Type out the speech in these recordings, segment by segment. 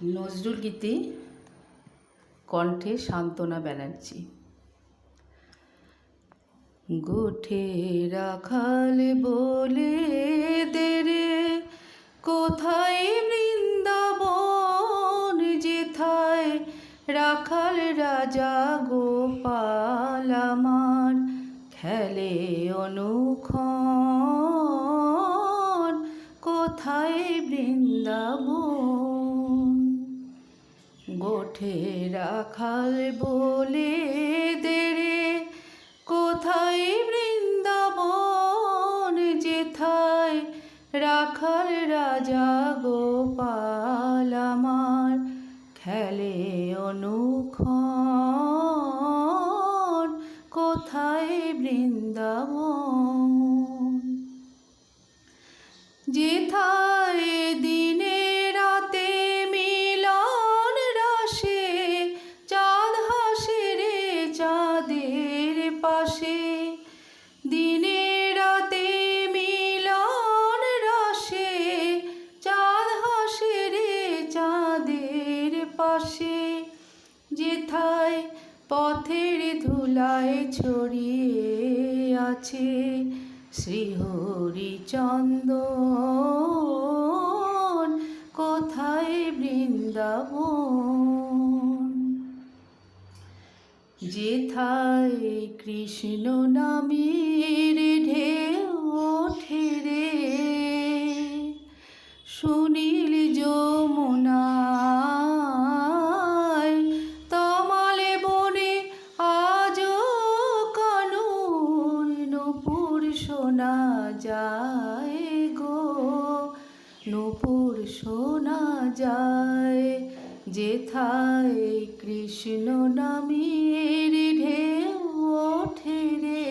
নজরুল গীতি, কণ্ঠে সান্ত্বনা ব্যানার্জি। গোঠে রাখাল বলে দেরে কোথায় বৃন্দাবন যেথায় রাখাল রাজা গোপাল আমার খেলে অনুক্ষণ, কোথায় বৃন্দাবন গোঠে রাখাল বলে দেরে কোথায় বৃন্দাবন যেথায়? রাখাল রাজা গোপাল আমার খেলে অনুক্ষণ। কোথায় বৃন্দাবন? যেথায় দিনে পাশে, যেথায় পথের ধুলায় ছড়িয়ে আছে শ্রীহরিচন্দন, কোথায় বৃন্দাবন? যেথায় কৃষ্ণ নামের ঢেউ ওঠে রে, সুনীল যমুনায় শোনা যায় গো, নূপুর শোনা যায়। যেথায় কৃষ্ণ নামের ঢেউ ওঠে রে,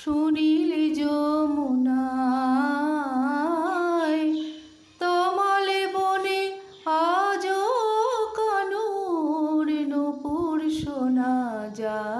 সুনীল যমুনায়। তমালে বনে আজও কানুর নূপুর শোনা যায়।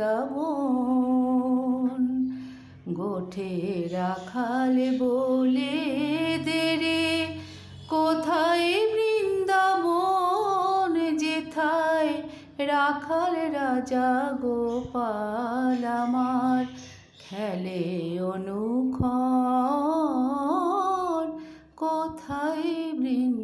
বৃন্দাবন গোঠে রাখাল বলে দেরে কোথায় বৃন্দাবন যেথায়? রাখাল রাজা গোপাল আমার খেলে অনুখ কোথায় বৃন্দ